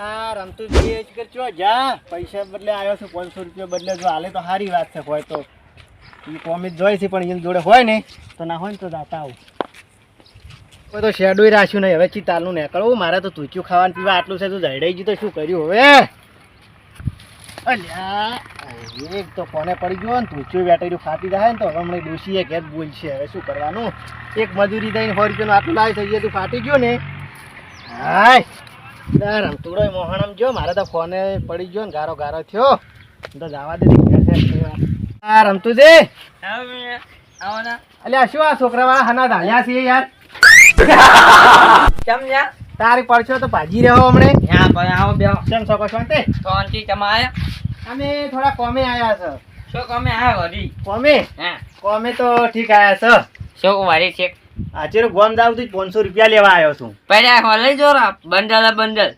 આ રમતું જોઈએ કે ચો જા, પૈસા બદલે આવ્યો છું, પાંચસો રૂપિયા બદલે જો હાલે તો સારી વાત છે હોય તો. એ કોમી જોઈ છે, પણ એની જોડે હોય ને તો ના હોય ને તો જાતા આવું. કોઈ તો શેડોય રાખ્યું નહીં, હવે ચિતાલનું નીકળવું મારે તો તુચ્યું ખાવાનું, પીવા આટલું છે, તું જઈડાઈ ગયું તો શું કર્યું હવે? અલ્યા એક તો કોને પડી ગયો ને, તુચ્યું બેટરી ફાટી જાય ને તો હવે હમણાં ડોશીએ ઘેર બોલશે, હવે શું કરવાનું? એક મજૂરી દઈને સો રૂપિયાનું આટલું લાવી થઈ તું ફાટી ગયો ને હાય! રમતુડો મોહણમ જો મારે તો ફોને પડી ગયો ને ગારો ગારો થયો. તો જવા દે છે આ રમતું દે આવો અલ્યા શું આ છોકરા વાળા હના ધાલ્યા છે યાર? કેમ યા તારી પડશો તો ભાજી રહ્યો હમણે. યા ભાઈ આવો બે કેમ છો કશો તે શાંતિ આયા? અમે થોડા કોમે આયા છો. શું કોમે આ વળી? કોમે? હા. કોમે તો ઠીક આયા છો. શું વળી છે? આજે ગોમ જાવથી પાંચસો રૂપિયા લેવા આવ્યો છું. પડ્યા હોલે લઈ જો રા બંડલ. બંડલ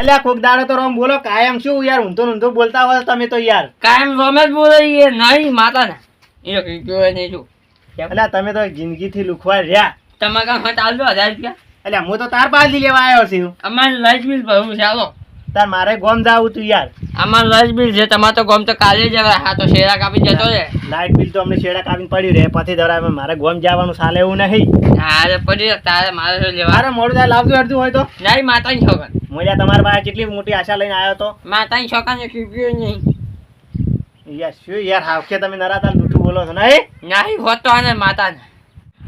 અલ્યા કોક દાડો તો રોમ બોલો કાયમ શું યાર ઊંધો ઊંધો બોલતા હોય તમે તો યાર. કાયમ રોમે જ બોલે એ નહીં માતા ને એ કીધું નહીં શું એટલે તમે તો જિંદગી થી લુખવા રહ્યા. તમારે કામ તો આલજો હજાર રૂપિયા. એટલે હું તો તાર પાછી લેવા આવ્યો છું. અમારે લાઈટ બિલ ભરવું હાલો. તાર મારે ગોમ જાવું તું યાર. આમાં લાઈટ બિલ છે તમારે તો ગમ તો કાલે જ હા તો શેરા કાપી જતો છે લાઈટ બિલ તો અમને શેડા કાપીને પડ્યું રે પછી દરા મારે ગોમ જવાનું ચાલે એવું નહીં. હારે પડી તારે મારે શું લેવા? અરે મોડું થાય લાવતું અડધું હોય તો. નહીં માતાની છોકર. મોજા તમારા પાસે કેટલી મોટી આશા લઈને આવ્યો તો. માતાની છોકરાને કીધું નહીં. યાર શું યાર હાવખે તમે નરાતા જૂઠું બોલો છો નહીં? નહીં હોત તો આને માતાને.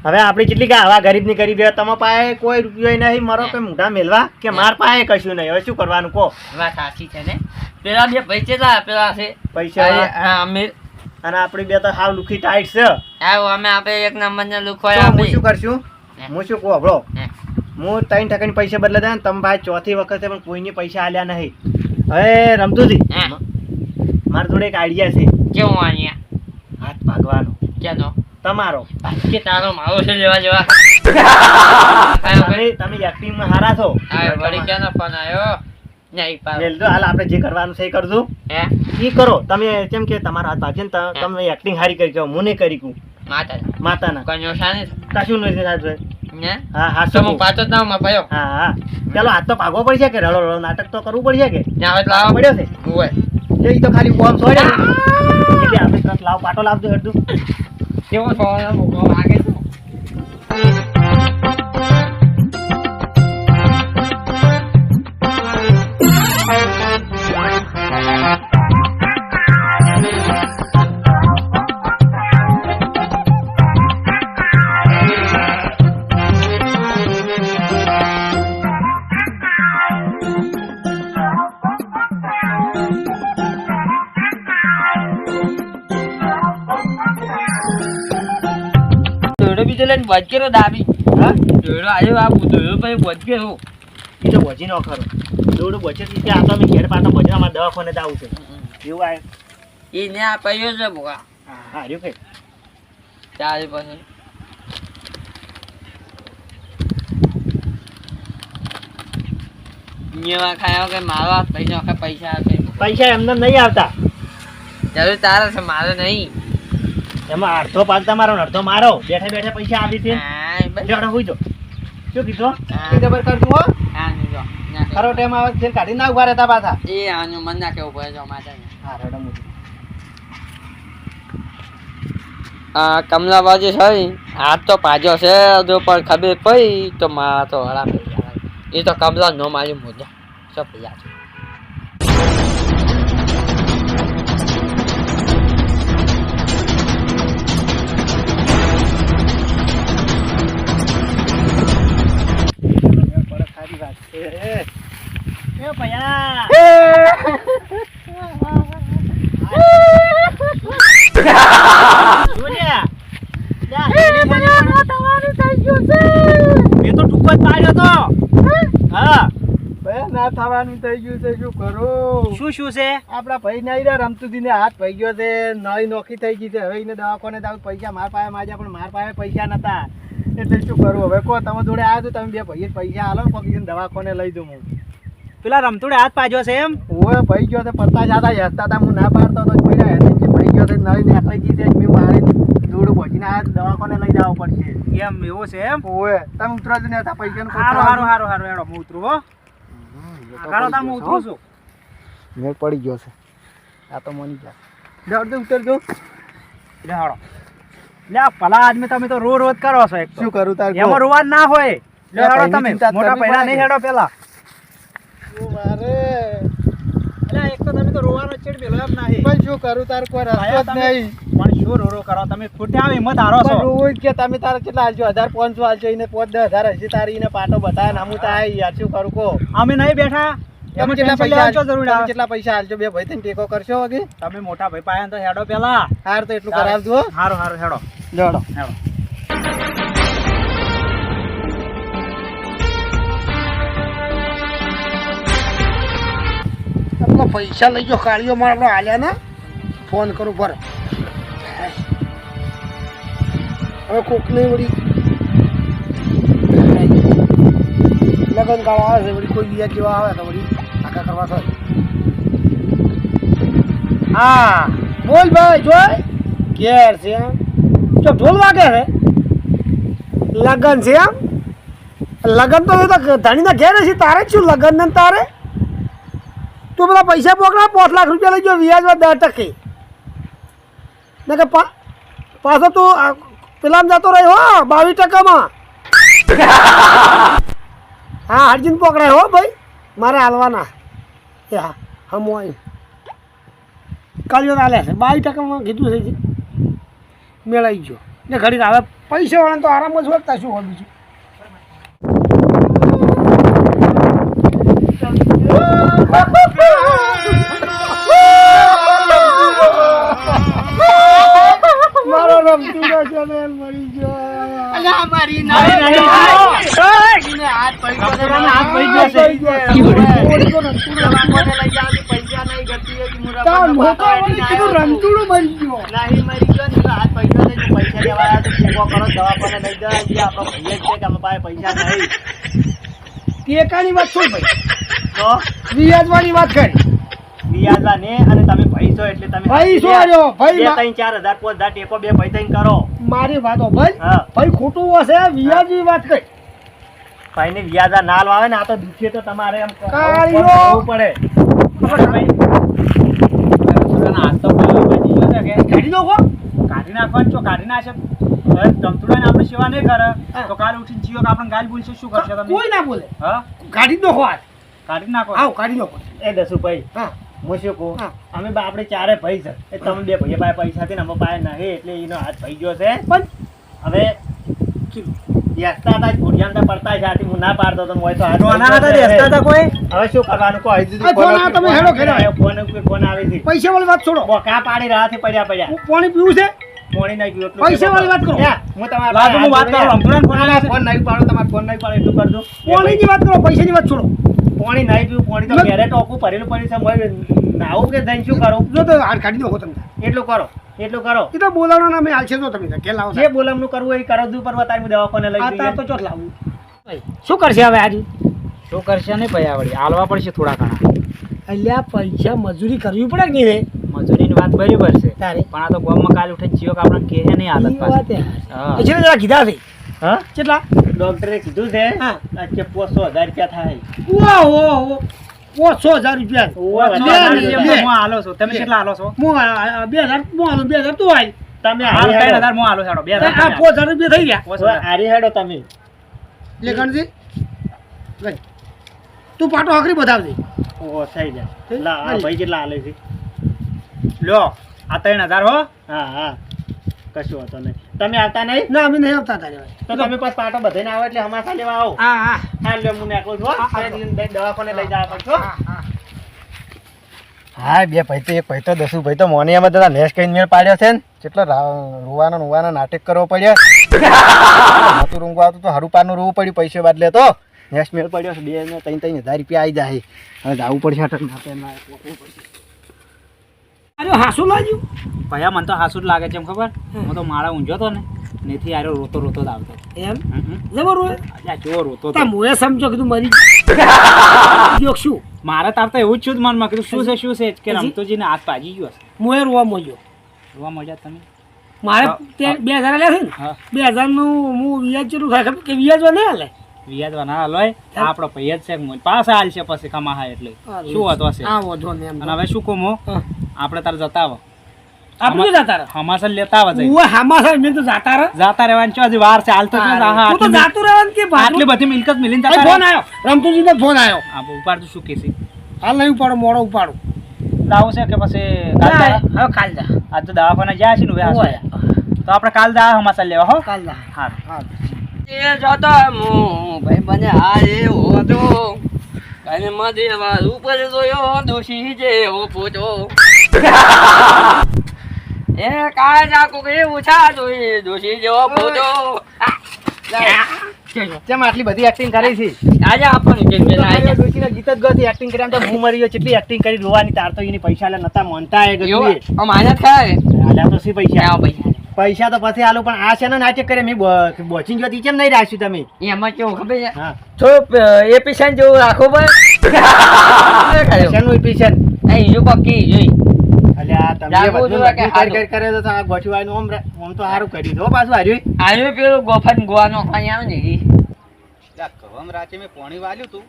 હવે આપણી કેટલી કે આવા ગરીબની ગરીબ તમે પાસે કોઈ રૂપિયો નહીં મારો કે મૂઢા મેલવા કે માર પાસે કશું નહીં? હવે શું કરવાનું કહો? વાત સાચી છે ને. પેલા બે પૈસે પેલા છે. પૈસા? હા અમે અને આપણી બે તો હાવ લુખી ટાઈટ છે. આવો અમે આપણે એક નંબર ને લુખવાય હું શું કરશું? હું. શું કહું હબળો હું. ત્રણ ટકાની પૈસા બદલા દે તમે ભાઈ ચોથી વખતે પણ કોઈની પૈસા આલ્યા નહીં. હવે રમતુજી. મારા જોડે એક આઈડિયા છે. કેવું અહીંયા? હાથ ભાગવાનો. ક્યાંનો તમારો. કે તારો મારો છે લેવા જેવા. તમે એક્ટિંગમાં હારા છો? વળી ક્યાંનો ફોન આવ્યો આપણે જે કરવાનું છે એ કરજો. એ કરો. તમે જેમ કે તમારા હાથ તમે એક્ટિંગ હારી કરી કહો હું નહીં કરી માતા માતાના. કશું નથી થતું. હા? હા તો હું પાછો જ ના માં પાયો હા હા. ચાલો હાથ તો ભાગવો પડશે કે રડો રડો નાટક તો કરવું પડશે કે ત્યાં હવે પડ્યો છે. તો ખાલી બોમ્બ છોડે આપણે લાવ પાટો લાવજો હેડું કેવો ફોન ભૂખો લાગે છે દોડો બીજો લઈને બચકેરો દાબી. હા? દોડો આવ્યો આ દોડો પછી બચકેરો એ તો ભજી નો ખરો. દોડું બચે છે આ તો અમે ઘેર પાટો ભજન અમારે દવાખાને જ આવું છે. એવું આવે એ ને આ પૈયો છે ભૂખા હા રહ્યું કઈ ચાલે પછી. જેવા ખાયો કે મારો પૈસા પૈસા પૈસા એમને નહીં આવતા. જરૂર તારે છે મારે નહીં. એમાં અડધો પાક તમારો ને અડધો મારો. બેઠા બેઠા પૈસા આવી છે. હાય બસ. જો. શું કીધું? એ ખબર કરતું હો? જો. ખરો ટાઈમ આવે છે કાઢી ના ઊભા રહેતા પાછા. એ આનું મન ના કેવું પડે જો માતાને. હા રડો મુજી આ કમલાબાજી છે હાથ તો પાજો છે જો પણ ખબર પડી તો મારા તો હરામ એ તો કમલા નો મારી મુદ્દા શું પૈયા જા, મેં તો ટૂંકો જ પાડ્યો તો હા ના થવાનું થઈ ગયું છે શું કરો શું શું છે આપડા ભાઈ ના ઈરા રમતું ને હાથ ભાઈ ગયો છે નળી નોખી થઈ ગઈ છે હવે એને દવાખાને પૈસા માર પાસે માજ્યા પણ માર પાસે પૈસા નતા એટલે શું કરું હવે કહો તમે જોડે આવ્યા તો તમે બે ભાઈ પૈસા હાલો પગ દવાખાને લઈ દઉં હું પેલા રમતુડે હાથ પાજો છે એમ? ઓય ભાઈ ગયો છે પત્તા જાતા હેસતા તા હું ના પાડતો તો પડ્યા હેસે કે ભાઈ ગયો છે નળી નીકળી ગઈ છે મેં મારી દોડું પહોંચીને આવ્યા દવાખાને લઈ જાવ પડશે. એમ એવો છે એમ? ઓય તમે ઉતરો જ ને હતા પૈસાનું કોઈ હારો હારો હારો હારું હારું હું ઉતરું હો. કાળો તા હું ઉતરું છું. મેં પડી ગયો છે. આ તો મની જા દોડ દે ઉતરજો. લે હાડો લે આ ભલા આદમી તમે તો રો રોજ કરો છો એક તો. શું કરું તાર એમાં રોવા ના હોય. લે હાડો તમે. મોટા પૈસા નહીં હેડો પેલા મારે એટલે એક તો રોવાનો ચેડ પેલો એમ નહીં પણ શું કરું? તાર કોઈ રસ્તો જ નહીં. પણ શું રો રો કરો? તમે ખોટે આવી હિંમત હારો છો. પણ કે તમે તારે કેટલા હાલશો? હજાર પાંચસો હાલજો એને પોત દસ હજાર હજી તારી એને પાટો બતાવે નામું તો આય યાર શું કરું કો અમે નહીં બેઠા. તમે કેટલા પૈસા શું જરૂર આવે? કેટલા પૈસા હાલજો બે ભાઈ થઈને ટેકો કરશો વગે તમે મોટા ભાઈ પાયા તો હેડો પેલા. હાર તો એટલું કરાવજો હારો હારું હારું હેડો. જોડો હેડો. પૈસા લઈ ગયો કાળીઓ મારે આપણે હાલ્યા ને, ફોન કરું પર હવે કોક નહીં વળી. લગન ગાળો આવે છે, વળી કોઈ બીજા કેવા આવે તો વળી આખા કરવા થાય. હા, બોલ ભાઈ, જોય. ઘેર છે એમ. જો, ઢોલ વાગે છે. લગન છે એમ. લગન તો તો ધણીના ઘેર છે તારે શું લગન ને તારે? તું બધા પૈસા પકડા પાંચ લાખ રૂપિયા લઈ ગયો વ્યાજમાં દર ટકે. ને કે પા- પાછો તું પેલામાં જતો રહ્યો હો બાવીસ ટકામાં. હા હાર્જીન પકડાય હો ભાઈ. મારે હાલવાના. એ હા હમ આવી કાળીઓ હાલે છે. બાવીસ ટકામાં કીધું છે જી. મેળાઈ ગયો. ને ઘડી હવે પૈસા વાળા તો આરામ જ વધતા શું હોય બીજું? ગયો. અલ્યા મારી. હાથ પડી ગયો હાથ પડી ગયો. છે. પૈસા નહીં ગતી હતી મુરા તાર લોકો વળી કીધું મરી ગયો. નહીં મરી ગયો ને હાથ પડી ગયો ને પૈસા લેવા તો ભેગો કરો દવાખાને લઈ જાય જે આપણો છે કે અમે પાસે પૈસા નહીં. ટેકાની વાત શું ભાઈ? તો? વ્યાજવાની વાત કરી. વ્યાજવા ને અને તમે ભાઈ છો એટલે તમે ભાઈ શું આર્યો ભાઈ બે ત્રણ ચાર હજાર પાંચ હજાર ટેકો બે ભાઈ ત્રણ કરો. મારી વાતો ભાઈ ભાઈ ખોટું હશે વ્યાજની વાત કઈ. ભાઈ ને વ્યાજા નાલ આવે ને આ તો દુખે તો તમારે એમ કાળિયો! કરવું પડે. કાઢી કાઢી નાખવાનું છો કાઢી નાખે હવે ધમધુડાને આપણે સેવા નહીં કરે. તો કાલ ઉઠીને જીઓ કે આપણે ગાલ બોલશે શું કરશે તમે? કોઈ ના બોલે. હા? કાઢી નાખો હાથ કાઢી નાખો. આવ કાઢી નાખો. એ દસુભાઈ હા હું. શું અમે બા- આપણે ચારે ભાઈ છે. એ તમે બે ભાઈ પાસે પૈસા ને અમે પાસે નહીં એટલે એનો હાથ ભાઈ ગયો છે. પણ હવે બેસતા હતા ઘોડિયામાં પડતા છે આથી હું ના પાડતો તો હાથ બેસતા હતા કોઈ? હવે શું કરવાનું? ફોન આવે તમે હેડો ઘરે. ફોન ઉપર ફોન આવે છે. પૈસા વાળી વાત છોડો. બોકા પાડી રહ્યા છે પડ્યા પડ્યા. હું પાણી પીવું છે? પાણી નહીં પીવું પૈસા વાળી વાત કરો. હું તમારા વાત કરું. ધમધુડાને ફોન નહીં પાડો તમારે ફોન નહીં પાડો એટલું કરજો પાણીની વાત કરો પૈસાની વાત છોડો. પાણી નહીં પીવું પાણી તો. ઘેરે ટોકું ભરેલું પાણી છે મળે નાવું કે જઈને શું કરો? જો તો હાથ કાઢી દો તમે. એટલું કરો એટલું કરો. એ તો બોલાવવાનો નામે હાલશે તો તમે કે લાવો જે બોલામનું કરવું એ કરો દુ પર તારી હું દવાખાને લઈ જઈએ. તો ચોટ લાવું. શું કરશે હવે આજી? શું કરશે નહીં ભાઈ આવડી હાલવા પડશે થોડા ઘણા. અલ્યા પૈસા મજૂરી કરવી પડે કે નહીં રે? મજૂરીની વાત બરાબર છે તારે. પણ આ તો ગામમાં કાલ ઉઠે જીવો કે આપણે કહે નહીં પાછી. હે. હા. કેટલા કીધા છે. હા? કેટલા? ડોક્ટરે કીધું છે હા. કે પોસો હજાર રૂપિયા થાય. ઓહો ઓછો હજાર રૂપિયા. હાલો છો. તમે કેટલા હાલો છો? હું બે હજાર હું બે હજાર તું આવી તમે હાલ. ત્રણ હજાર હું હાલો છો બે આ હજાર પાંચ હજાર રૂપિયા થઈ ગયા. પોસ. હારી હેડો તમે. તું પાટો આખરી બતાવજે ઓ થઈ જાય લા આ ભાઈ કેટલા હાલે છે? લ્યો આ ત્રણ હજાર હો. હા હા. કશું હતો નહીં. તમે આવતા નહીં? ના અમે નહીં આવતા તારે. તો તમે પાછ પાટો બધાને આવો એટલે અમારા સાથે લેવા આવો. હા હા. હા લ્યો હું નીકળું છું દવાખાને લઈ જવા પડશો હા, હા. હા. બે ભાઈ તો એક ભાઈ તો દસું ભાઈ તો મોનિયામાં દાદા લેસ કહીને મેળ પાડ્યો છે ને. કેટલો રૂવાનો રૂવાનો નાટક કરવો પડ્યો. હતું રૂંગું આવતું તો હરું પારનું રૂવું પડ્યું પૈસે બદલે તો. નેસ મેળ પડ્યો છે બે ને ત્રણ ત્રણ હજાર રૂપિયા આવી જાય. હવે જવું પડશે અટક અરે હાસું લાગ્યું? ભયા મને તો હાસુ જ લાગે છે એમ ખબર? હું. તો માળા ઊંઝો તો ને નથી આરો રોતો રોતો જ આવતો. એમ. જબર હોય આ કેવો રોતો તો. મોએ સમજો કીધું મરી ગયો. શું? મારે તાર તો એવું જ છું મનમાં કીધું શું છે શું છે? કે? રમતોજીને હાથ પાજી ગયો મોએ રોવા મોજો રોવા મળ્યા તમે? મારે. બે હજાર લે છે ને? બે હજારનું હું વ્યાજ જેટલું થાય ખબર? કે વ્યાજ નહીં હાલે વ્યાજ ના લોય આપણો પૈયા જ છે. પાછા હાલ છે પછી કમાહા એટલે. શું હતો હશે? અને હવે શું હું? આપણે તારે જતા આવો. આપણે જતા રહે. હમાસર લેતા આવો જઈ ઓય હામા સાહેબ મેં તો જાતા રહે. જાતા રહેવાનું છો હજી વાર છે. હાલ તો જો તો આટલી રહેવાનું કે આટલી બધી મિલકત મિલીને જતા ફોન આવ્યો. ફોન આવ્યો. હા, ઉપાડતું શું કહેશી? હાલ નહીં ઉપાડો મોડો ઉપાડો. દાવો છે કે પછી કાલ દા- હવે કાલ જા. આજ તો દવાખાને ગયા છે ને. તો આપણે કાલ દા હમાસર લેવા હો? કાલ જા. હા હા એ જોતો હું. ભાઈ બને આરે હોતો. કને મદેવા ઉપર જોયો દોશી જેવો પોતો. એ કાય જાકો કે ઉછા જોઈ દોષી જેવો પોતો. કેમ આટલી બધી એક્ટિંગ કરી છે? આજે આપણને કે કે ના ડોશીને ગીત જ ગયો એક્ટિંગ કરી તો હું મરી ગયો કેટલી એક્ટિંગ કરી રોવાની તાર તો એની પૈસા લે નતા મોનતા એ યો આમ થાય. આલ્યા તો સી પૈસા? આવો પૈસા. પૈસા તો પછી આલું પણ આ છે ને નાટક કરે મેં બોચિંગ જોતી કેમ નહીં રાખ્યું તમે? એમાં કેવું ખબર છે? તો એ પેશન્ટ જેવું રાખો ભાઈ. શેનું પેશન્ટ અહીં જો પક્કી જોઈ. તમે જાગવું બધું જોઈએ કે કરી કરે તો આ ગોઠવાયનું આમ રે- આમ તો સારું કર્યું હો પાછું હાર્યું. આયો પેલું ગોફન ગોવા નોખવાની આવે ને ઈ. કવમ પાણી વાલ્યું તું.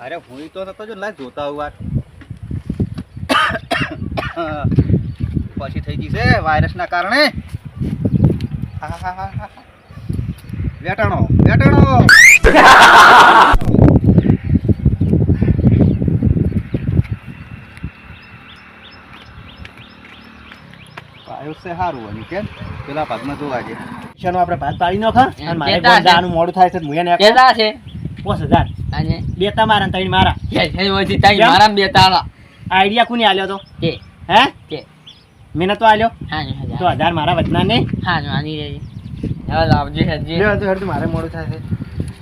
અરે હું તો નતો જો લાગ જોતા હું વાત. પછી થઈ ગઈ છે વાયરસના કારણે. વેટાણો વેટાણો. આવ્યું છે સારું બન્યું કેમ? પેલા ભાગમાં જોવા છે શેનો આપણે ભાત પાડી નાખો અને મારે મોડું થાય છે મુયા ને કેટલા છે? પાંચ હજાર. અને બે તમારા ત્રણ મારા. હે, હે, ઓછી તારી કેમ? મારામાં બે તારા આઈડિયા કોને આલ્યો તો? કે? હે? કે? મેં નતો આલ્યો. હા તો હજાર મારા વચના ને હા આની લાવજે હજી. મારે મોડું થાય છે.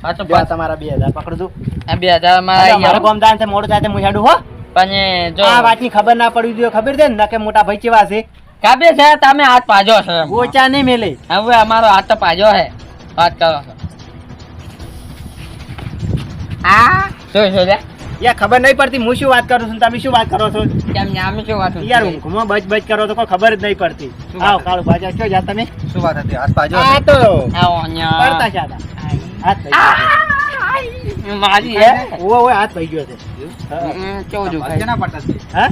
હા તો બસ તમારા બે હજાર પકડજો આ બે હજાર મારા. ગોમદાન છે મોડું થાય હું હેડું હો. પણ જો આ વાતની ખબર ના પડવી જોઈએ ખબર છે ને? કે મોટા ભાઈ કેવા છે. કાબે છે તમે હાથ પાજો છે ગોચા નહીં મેલે. હવે અમારો હાથ તો પાજો છે વાત કરો છો. હા શું લે. યાર ખબર નહીં પડતી હું શું વાત કરું છું તમે શું વાત કરો છો કેમ ને શું વાત યાર ઊંઘમાં બચ બચ કરો તો કોઈ ખબર જ નહીં પડતી આવો કાળો ભાજા શું જા તમે શું વાત હતી હાથ પાજો આ તો આવો પડતા છે આતા. હાથ થઈ. મારી હે? ઓ ઓવે હાથ થઈ ગયો છે. કેવું જો ભાઈ ના પડતા છે. હા?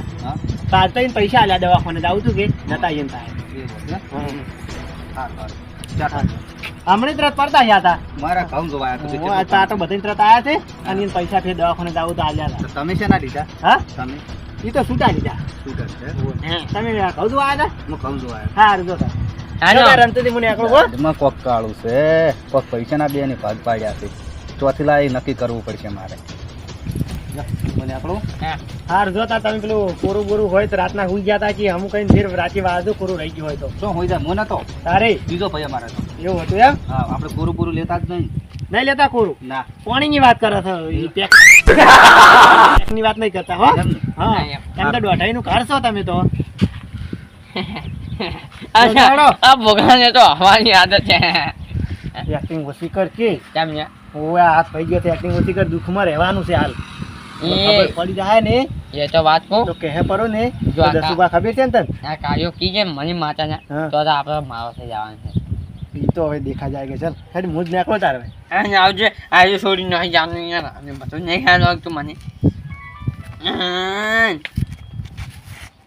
પાડતા પૈસા આલ્યા દવાખાને જાવ છું કે જતા આવીએ ને હા હે? ચાલ. હમણાં ત્રત પડતા ગયા હતા. મારા ઘઉં જોવાયા હતા. આ તો આ તો બધાને તરત આયા છે અને પૈસા ફેર દવાખાને જાવ તો આલ્યા હતા. તમે શેના લીધા? હા? તમે? એ તો છૂટા લીધા. શું છે? હે. તમે કહું છું આયા હતા? હું કામ જોવાયા સારું જો. તાર. હાલો. જો મને એકલો એમાં કોક કાળું છે. કોક પૈસાના બે ને ભાગ પાડ્યા છે. ચોથી લાઈ નક્કી કરવું પડશે મારે. હા. હાર જો તમે પેલું કોરું બોરું હોય તો રાતના હુઈ ગયા કે અમુક કઈ ફેર રાતે વાજો કોરું રહી ગયું હોય તો. શું હોય જાય હું નતો તારે? બીજો ભાઈ અમારે તો. એવું હતું એમ? હા આપણે પૂરું પૂરું લેતા જ નહીં. નહીં લેતા કોરું? ના. પાણીની વાત કરો છો ઈ વાત નહીં કરતા હો. હા. એમ. એમ તો દોઢાઈનું ઘર છો તમે તો. આ આ તો હવાની આદત છે. એક્ટિંગ ઓછી કર કે. કેમ ને ઓવે હાથ થઈ ગયો છે એક્ટિંગ ઓછી કર દુઃખમાં રહેવાનું છે હાલ. ખબર પડી જાય ને? એ તો વાત કહું. તો કહે પરો ને. જો તો આ કા- દસુબા ખબર છે ને તને? આ કાર્યો કીજે મને માતાના હા. તો તો આપણે મારો થઈ જવાનું છે. ઈ તો હવે દેખા જાય કે ચાલ. હેડ મુજ નાખો તારે હવે. અને આવજે. આજે છોડી નહીં જાણવું યાર. અને બધું નહીં ખ્યાલ લાગતું મને. હમ.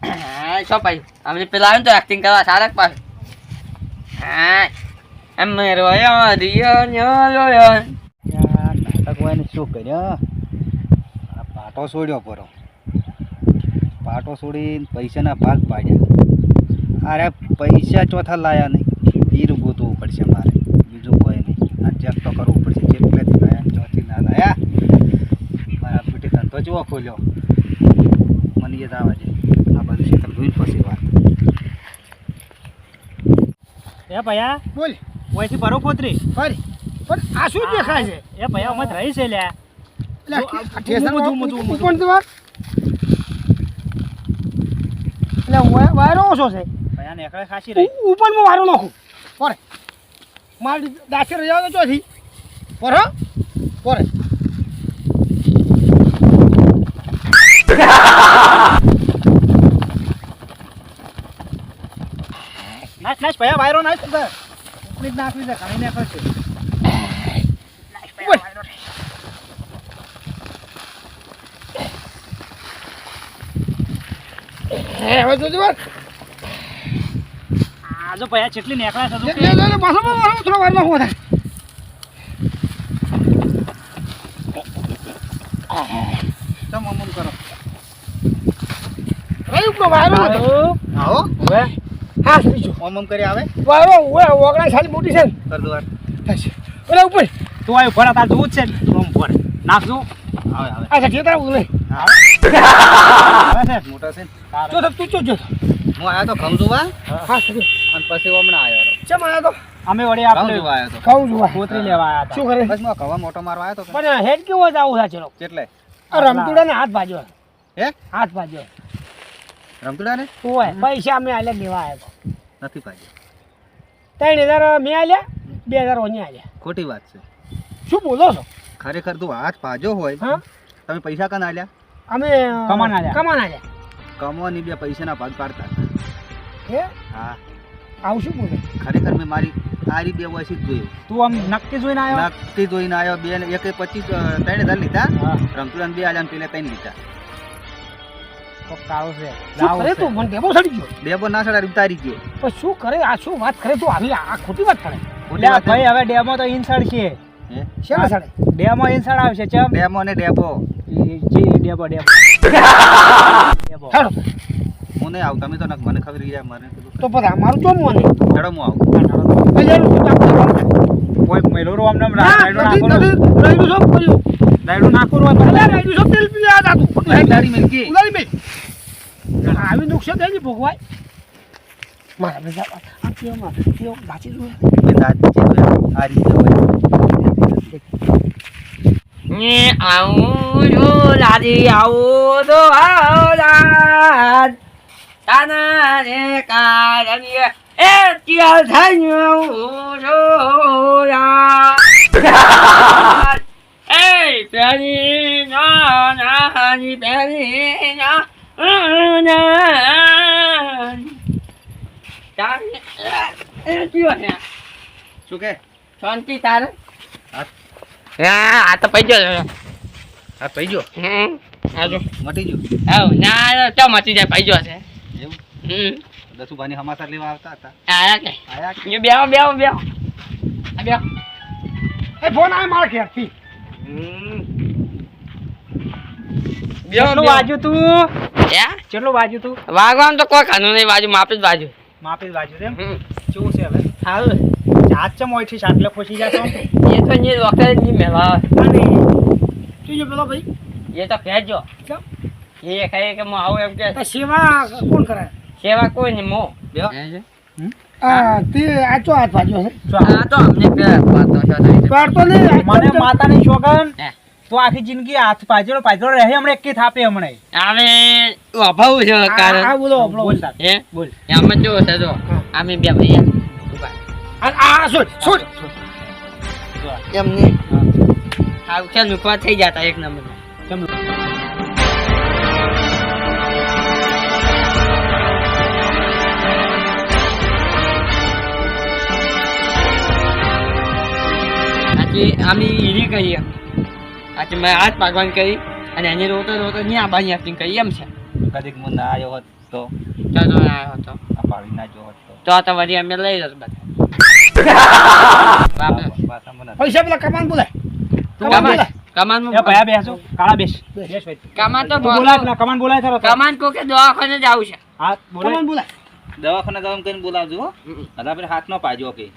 હા, શું ભાઈ. આપણે પેલા આવ્યું ને તો એક્ટિંગ કરવા સારક પાછું? હા. એમ રોયો રિયો ન્યો રોયો. યાર, નાટક હોય ને શું કર્યા? આ પાટો છોડ્યો પરો. પાટો છોડીને પૈસાના ભાગ પાડ્યા. અરે પૈસા ચોથા લાયા નહીં. હીરું ગોતવું પડશે મારે. બીજું કોઈ નહીં. આ ચેક તો કરવું પડશે. ચેકલેથી લાયા ચોથી ના લાયા. મારા પીટી ધંધો જુઓ ખોલ્યો. મને યાદ આવે છે. આ બધું શીતલ જોઈને પછી વાત. એ ભૈયા બોલ. ઓયથી ભરો પોતરી. ફરી. પણ આ શું દેખાય છે? એ ભૈયા અમારે રહી છે લ્યા. કોણ તમાર? એટલે વાયરો ઓછો છે. ઉપર હું વાયરો નાખું. પોરે. મારી રહી જાવ ચોથી. પર પોરે. નાચ નાચ ભૈયા વાયરો જ નાખવી છે ઘણી નાખવી છે ઉપર હે હવે જોજો વાર આ જો ભયા કેટલી નેકળા છે લે લે લે પાછો પાછો થોડો વાર નાખો થાય. ચમ અમમ કરો. વાયરો હતો. આવો. હા સરી અમમ કરી આવે? વાયરો ઓય ઓગણા સાલી મોટી છે કર દો થશે ઓલા ઉપર. તું આ ઊભા રહે, તાર જોવું છે ને. તું આમ ઊભો રહે. નાખજો. આવે આવે. આ સખી તારા ઉલે આવે મોટા છે. જો તો તું જો જો. હું આવ્યો તો ખમજુવા હા અને પછી હમણાં આવ્યો ચમ આયો તો? અમે વળી આપણે આવ્યો તો. ખાવું જોવા. કોતરી લેવા આવ્યા હતા. શું કરે? બસ હું ખવા મોટો મારવા આવ્યો તો પણ હેડ કેવો જાવું છે ચલો? કેટલે? રમતુડા ને હાથ ભાજ્યો હે? હાથ ભાજ્યો રમતુડા ને ઓય પૈસા અમે આલે લેવા આવ્યો નથી પાડી ત્રણ હજાર મેં આલ્યા બે હજાર ઓની આલ્યા. ખોટી વાત છે. શું બોલો છો? ખરેખર તું હાથ પાજો હોય તમે પૈસા કાં આલ્યા? અમે કમાન આલ્યા. કમાન આલ્યા. કમવાની બે પૈસાના ભાગ પાડતા. હે? હા. આવું શું બોલે? ખરેખર મેં મારી તારી બે વર્ષથી જ જોયું તું આમ નક્કી જોઈને આવ્યો? નક્કી જોઈને આવ્યો બે ને એક પચીસ ત્રણે હજાર લીધા. હા. રમતુડાને બે હજાર પેલા ત્રણ લીધા. કાળો છે. કરે તું? મને સડી ગયો. ડેબો ના સડા ઉતારી ગયો. પણ શું કરે? આ શું વાત કરે? તું આવી આ ખોટી વાત કરે. ભાઈ હવે ડેમો તો ઇન્સર્ટ છે? શેના સડે ડેમો ઇન્સર્ટ આવશે ચમ. ડેમો ને ડેબો જી ડેબો ડેબો ડેબો હેડો હું નહીં આવું તમે તો નક- મને ખબર ગયા મને તો પછી અમારું તો મને? હું આવું? કોઈ આમ નામ નાખો. રાયડું કર્યું? રાયડો નાખો રો તેલ પી આ દાદુ? દાઢી મિલકી. ઉલાળી મેલ. આવી નુકસાન થાય ભોગવાય મારા કેવમાં કેવ કોઈ દાંત છે તો આ રીતે હોય ને આવું છું લાદી આવું તો આવલાદ તાના રે કારણીએ એ ત્યાં આવું છું યાર. એ પેલી ના નાની પેલી ના ના એ કયો છે શું કે? શાંતિ તારે? હા. હા આ તો પૈજો હા પઈ હમ આજો મટી ગયું? આવ ના મચી જાય પૈજો છે. એવું? હમ. દસુભાની સમાચાર લેવા આવતા હતા. આયા કે? આયા કે? બેહો બેહો બેહો. આ બેહો. એ ફોન આવે મારા હમ. કેટલું વાજુ તું? હે? કેટલું વાજુ તું? વાગવાનું તો કોઈ ખાનું નહીં બાજુ માપી જ બાજુ માપી બાજુ એમ? શું છે હવે. સારું જાત ચમ હોય છે સાટલે ખુશી જશો? એ તો ની વખતે ની મેલા અને તું જો પેલો ભાઈ? એ તો કહેજો. એ કહે કે હું આવું એમ કે. સેવા કોણ કરે? સેવા કોઈ નહીં મો. આ તે આ ચો હાથ ભાજ્યો છે? આ તો અમને પેલા પાતો છે. તો તો. મને માતાની શોગન હે. તો આખી જિંદગી હાથ પાજરો પાજરો રહે. હમણે એક થાપે હમણાં. હવે અભાવ છે કારણ આ બોલો. બોલ. હે? બોલ. આમાં જો છે જો. અમે બે ભાઈ આ આ શું શું એમને હા કે નુકવા થઈ જતા એક નંબર. કેમ આમી ઈરી હીરી આજે મેં હાથ પાકવાની કરી અને એની રોતો રોતો નહીં આબાની એક્ટિંગ કરી. એમ છે. કદીક હું ના આવ્યો હોત તો. તો તો આવ્યો હતો પાડી ના જો હોત તો. તો તો વળી અમે લઈ જત બધા. પૈસા પેલા કમાન બોલાય કમાન કમાન એ ભયા બેસો કાળા બેસ. બેસ ભાઈ કમાન તો બોલાય કમાન બોલાય તારો કમાન કો કે દવાખાને જાવ છે. હા બોલાય. કમાન બોલાય દવાખાને જવાનું કરીને બોલાવજો હો. આપણે હાથ નો પાજો કે.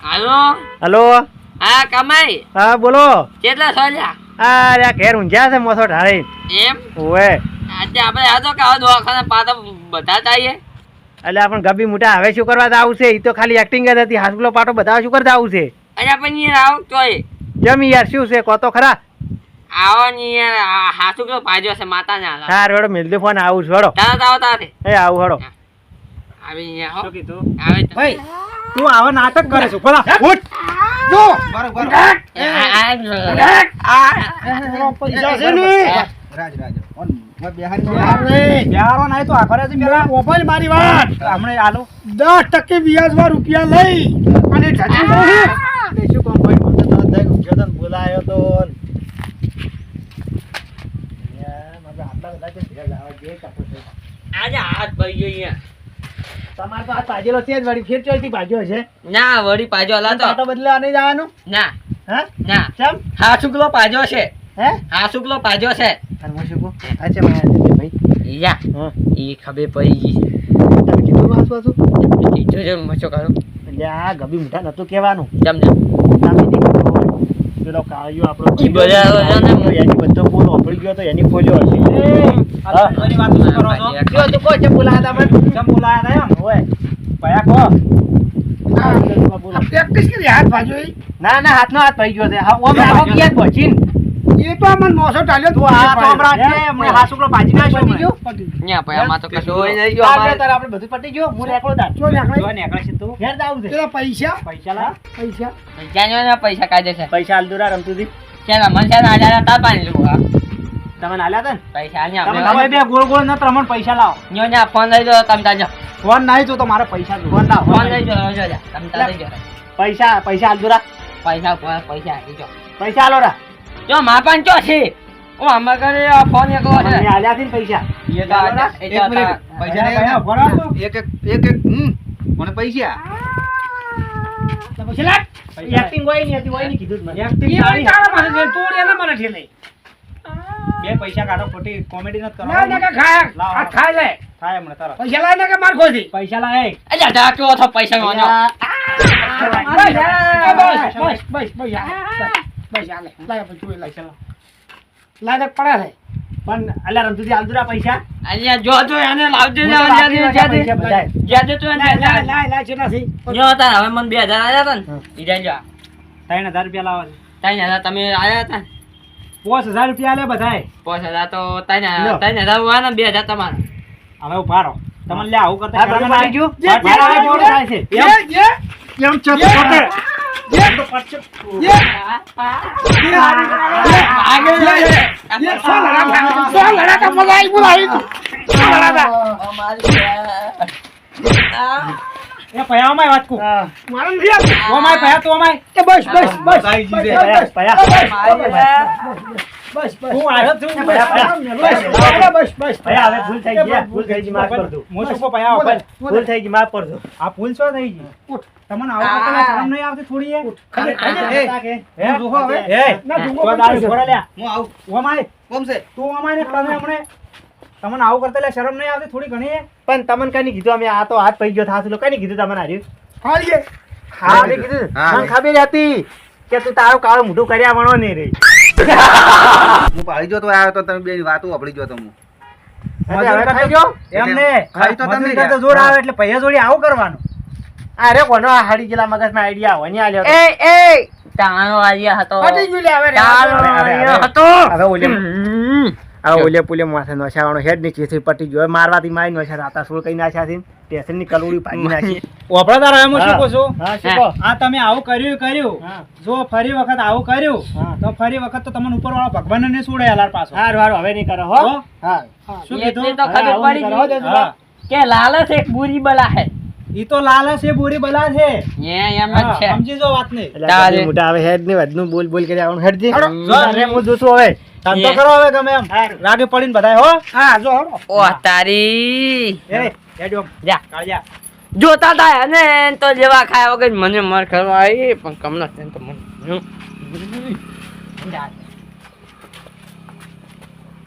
હાલો? હલો? હા કમાઈ. હા બોલો. કેટલા સોલ્યા આ રે ઘેર ઊંઝા છે મોસો ઢાળી એમ? ઓએ આજે આપણે આ તો કે આ પાતા બધા જઈએ. એટલે આપણે ગબી મોટા હવે શું કરવા આવું છે? એ તો ખાલી એક્ટિંગ જ હતી. હાસગુલો પાટો બધા શું કરતા આવું છે? અરે પણ યાર આવ તોય. જમી યાર શું છે? કહો તો ખરા. આવો ની યાર આ પાજો છે માતા ના હા રોડો મિલદુ ફોન આવું છોડો તારા આવો તારે. એ આવું હડો આવી યાર હો. શું કીધું? આવે ભાઈ તું આવા નાટક કરે છે. ભલા ઉઠ. જો. બરોબર આ- આ- આ- પૈસા છે ને રાજ રાજ ઓન મેં બેહારી બિહારો નહીં તો આખરે જ પેલા મોબાઈલ મારી વાત. હમણાં આલો. દસ ટકે વ્યાજમાં રૂપિયા લઈ. અને શું કામ ભાઈ? મને ઊંઘ્યો બોલાયો તો. આજે હાથ ભાઈ ગયો અહીંયા. તમારે તો આ ભાજેલો છે જ વળી ફેર ચોઈથી ભાજ્યો છે ના વળી પાજો હલાતો પાટો બદલવા નહીં જવાનું? ના. હા? ના. ચમ? હા શુકલો પાજો છે. હે? હા શુકલો પાજો છે. હું શું કહું? આ છે મારા જે ભાઈ. યા હા. એ ખબર પડી ગઈ તમે કીધું વાંચો વાંચો કીધું છે મચો કરું એટલે આ ગભી મોઢા નતું કહેવાનું. તમને તમે. પેલો કાળિયો આપણો ઈ બધા ને. એની બધો ફોન વાપરી ગયો તો એની ફોલ્યો હશે. હા. બધી વાત શું કરો છો? જો તું કોઈ છે બોલાયા પણ કેમ બોલાયા હતા એમ? ઓય પયા કહો. પ્રેક્ટિસ કરી હાથ બાજુ ના ના હાથનો હાથ પડી ગયો છે. હા ઓમે આવો ક્યાં પહોંચીન એ તો અમને મોસો ટાલ્યો તો આ તો હમણાં હાથ ઉપરો ભાજી નાખ્યો પતી ગયો ન્યા પછી આમાં તો કશું હોય નહીં આ અમારે. બે આપણે બધું પટી ગયો હું એકલો દાટ જો નીકળે. જો નીકળે છે તું. ઘેર જાવું છે પેલા પૈસા. પૈસા લા. પૈસા. પૈસા નો ને પૈસા કાજે છે. પૈસા હાલ રમતું હતી ચાલો મન છે ને આજે તાર પાણી લેવું હા તમે નાલ્યા હતા ને? પૈસા ને તમે આપણે તમે બે ગોળ ગોળ ન ત્રમણ પૈસા લાવો. ન્યો ને ફોન લઈ જાઓ તમે તાજો ફોન નહીં જો તો મારે પૈસા. ફોન લાવ ફોન લઈ જો જા. તમે તાર જાઓ. પૈસા પૈસા હાલ દુરા. પૈસા પૈસા પૈસા આપી જાઓ. પૈસા હાલો રા. જો મા પણ ચો છે ઓ આમાં કરે આ ફોન એકલો છે મને આલ્યા થી પૈસા એ તો એક મિનિટ પૈસા ભયા, એક એક એક એક હમ મને પૈસા પૈસા લાગ પૈસા. એક્ટિંગ હોય નહીં હતી હોય નહીં કીધું મને એકથી તારી. તારા પાસે તું એને મને ઠેલે. બે પૈસા કાઢો ખોટી કોમેડી નથી ના, ના, ખાય. આ ખાઈ લે. થાય હમણાં તરત પૈસા લાય કે માર ખોજી. પૈસા લાય અલ્યા ઢાંકવો હતો પૈસા નો બસ, બસ, બસ, બસ, લે. લાય પછી તું લાય. લાય પડે. પણ અલ્યા પૈસા? અલ્યા જો તો એને લાવજો ને તો તું એને લાય, લાય, લાય. જો હવે મને આયા ને. જો. રૂપિયા લાવો. તમે આયા હતા ને? પાંચ હજાર રૂપિયા લે બધાય. પાંચ હજાર તો ત્રણ હજાર ત્રણ હજાર હોય ને બે હજાર તમારે. હવે ઊભા રહો. તમને લે આવું કરતા છે. એમ છે પયા તો અમાય બસ, બસ, બસ, બસ, પયા, બસ, બસ. હું આવ્યો છું. બસ, બસ, બસ. પયા, હવે ભૂલ થઈ ગઈ ભૂલ થઈ ગઈ માફ કરજો. હું શું પયા ઉપર ભૂલ થઈ ગઈ માફ કરજો. આ ભૂલ શું થઈ ગઈ? તમને આવો કરતા શરમ નહીં આવતી થોડી એ ખાલી- ખાલી? હે. હું. જોહો હવે. હે. ના, પણ દારૂ લ્યા. હું આવું. ઓ માય કોમ છે? તું અમાય ને તમે હમણે તમને આવું કરતા લે શરમ નહીં આવતી થોડી ઘણી એ? પણ તમને કઈ કીધું અમે આ તો હાથ પડી ગયો થાસલો કઈ કીધું તમને હાર્યું હાલીએ. હા. કીધું હા, મને ખબર હતી. કે તું તારું કાળું મોઢું કર્યા વણો નહીં રે. હું પાડી જો આવ્યો તો તમે બે વાતો વાપરી જો હું. અરે કોનો હાડી ગયેલા મગજમાં આઈડિયા હોય આલ્યો એ એ! તાણો હતો. હતો. હવે ઓલે ઓલે પુલે માથે નશાવાનો હેડ નીચેથી પટી ગયો મારવાથી મારી નશા રાતા સોળ કઈ નાખ્યા છે સ્ટેશનની કલોડી પાડી નાખી. ઓપડા તારા એમ શું. કહું? આ તમે આવું કર્યું કર્યું. જો ફરી વખત આવું કર્યું તો ફરી વખત તો તમને ઉપર વાળો ભગવાન ને છોડે યાર પાછો. હારું હારું હવે નહીં કરો હો. હો? શું કીધું? તો ખબર પડી. કે લાલચ એક બુરી બલા હે. ઈ તો લાલચ એ બુરી બલા છે. એ એમ જ છે. સમજી જો વાત. આ મોટા હવે હેડ ને વધનું બોલ બોલ કરી આવવાનું. હેડ જી. હું જોશું હવે. ધંધો કરો હવે તમે એમ. રાગે પડીને બધાય હો. હા જો ઓ તારી. એ હેડ્યો જા. કાળજા જોતા તા અને તો જેવા ખાયા વગર મને મર કરવા આવી પણ કમના તો મને.